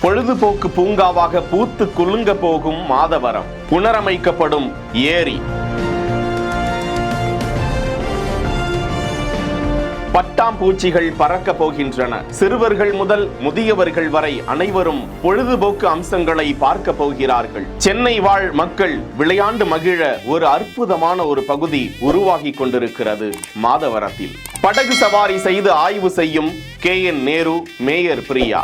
பொழுதுபோக்கு பூங்காவாக பூத்து குலுங்க போகும் மாதவரம். புனரமைக்கப்படும் ஏரி. பட்டாம்பூச்சிகள் பறக்க போகின்றன. சிறுவர்கள் முதல் முதியவர்கள் வரை அனைவரும் பொழுதுபோக்கு அம்சங்களை பார்க்க போகிறார்கள். சென்னை வாழ் மக்கள் விளையாண்டு மகிழ ஒரு அற்புதமான ஒரு பகுதி உருவாகி கொண்டிருக்கிறது மாதவரத்தில். படகு சவாரி செய்து ஆய்வு செய்யும் K N Nehru mayor Priya.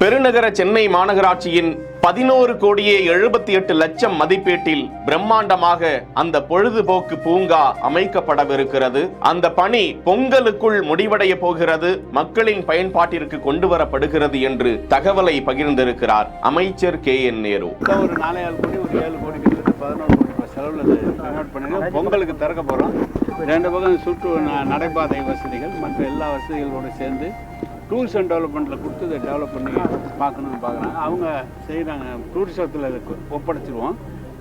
பெருநகர சென்னை மாநகராட்சியின் பதினோரு கோடியே எழுபத்தி எட்டு லட்சம் மதிப்பீட்டில் பிரம்மாண்டமாக அந்த பொழுதுபோக்கு பூங்கா அமைக்கப்படவிருக்கிறது. அந்த பணி பொங்கலுக்குள் முடிவடைய போகிறது. மக்களின் பயன்பாட்டிற்கு கொண்டு வரப்படுகிறது என்று தகவலை பகிர்ந்திருக்கிறார் அமைச்சர் கே என் நேரு. ஒரு நாலு கோடி ஒரு ஏழு கோடி பதினோரு கோடி ரூபாய் செலவில் கன்வெர்ட் பொங்கலுக்கு திறக்க போகிறோம் ரெண்டு பக்கம் சுற்று நடைபாதை வசதிகள் மற்ற எல்லா வசதிகளோடு சேர்ந்து டூரிஸ் அண்ட் டெவலப்மெண்ட்டில் கொடுத்து இதை டெவலப் பண்ணி பார்க்கணுன்னு பார்க்குறாங்க. அவங்க செய்கிறாங்க டூரிசத்தில் ஒப்படைச்சிருவோம்.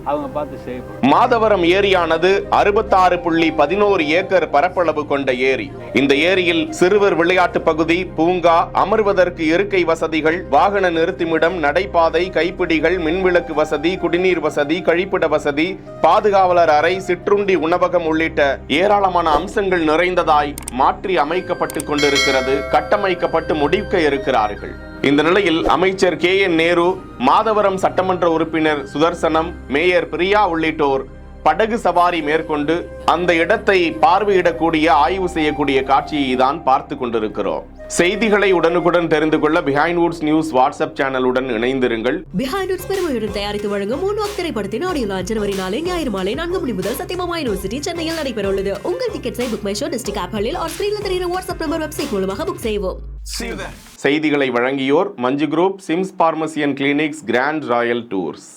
அவங்க பார்த்து செய்யப்படும் மாதவரம் ஏரியானது அறுபத்தாறு புள்ளி பதினோரு ஏக்கர் பரப்பளவு கொண்ட ஏரி. இந்த ஏரியில் சிறுவர் விளையாட்டு பகுதி பூங்கா அமர்வதற்கு இருக்கை வசதிகள் வாகன நிறுத்துமிடம் நடைபாதை கைப்பிடிகள் மின்விளக்கு வசதி குடிநீர் வசதி கழிப்பிட வசதி பாதுகாவலர் அறை சிற்றுண்டி உணவகம் உள்ளிட்ட ஏராளமான அம்சங்கள் நிறைந்ததாய் மாற்றி அமைக்கப்பட்டு கொண்டிருக்கிறது கட்டமைக்கப்பட்டு முடிக்க இருக்கிறார்கள். இந்த நிலையில் அமைச்சர் கே என் நேரு மாதவரம் சட்டமன்ற உறுப்பினர் சுதர்சனம் மேயர் பிரியா உள்ளிட்டோர் படகு சவாரி மேற்கொண்டு அந்த இடத்தை பார்வையிடக்கூடிய ஆய்வு செய்யக்கூடிய காட்சியை தான் பார்த்து கொண்டிருக்கிறோம். செய்திகளை உடனுக்குடன் தெரிந்து கொள்ள பிஹைண்ட் வுட்ஸ் நியூஸ் வாட்ஸ்அப் சேனலுடன் இணைந்திருங்கள். பிஹைண்ட் உட்ஸ் பெருமையுடன் தயாரித்து வழங்கும் மூன்வாக் திரைப்படத்தின் ஆடியோ லான்ச் ஜனவரி நாளை ஞாயிறு மாலை நான்கு மணி முதல் சத்தியமாமா யூனிவர்சிட்டி சென்னையில் நடைபெற உள்ளது உங்கள் டிக்கெட்ஸை புக் மை ஷோ டிஸ்ட்ரிக்ட் ஆப்களில் ஆர் ஸ்கிரீனில் தெரிகிற வாட்ஸ்அப் நம்பர் வெப்சைட் மூலமாக புக் செய்வோம் செய்திகளை வழங்கியோர் Manju group SIMS pharmacy and clinics grand royal tours.